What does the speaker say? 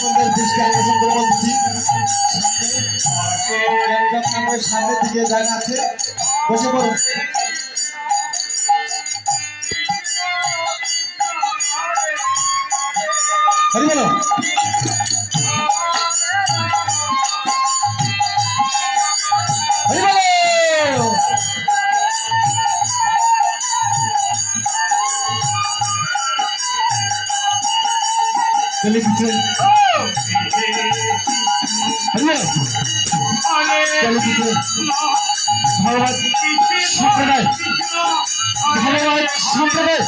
সুন্দর দৃষ্টি আকর্ষণ করে বলছি। একদম আমার সামনের দিকে জায়গা আছে। বসে পড়ুন। হরি বলো। হরি বলো। সম্প্রদায় সম্প্রদায়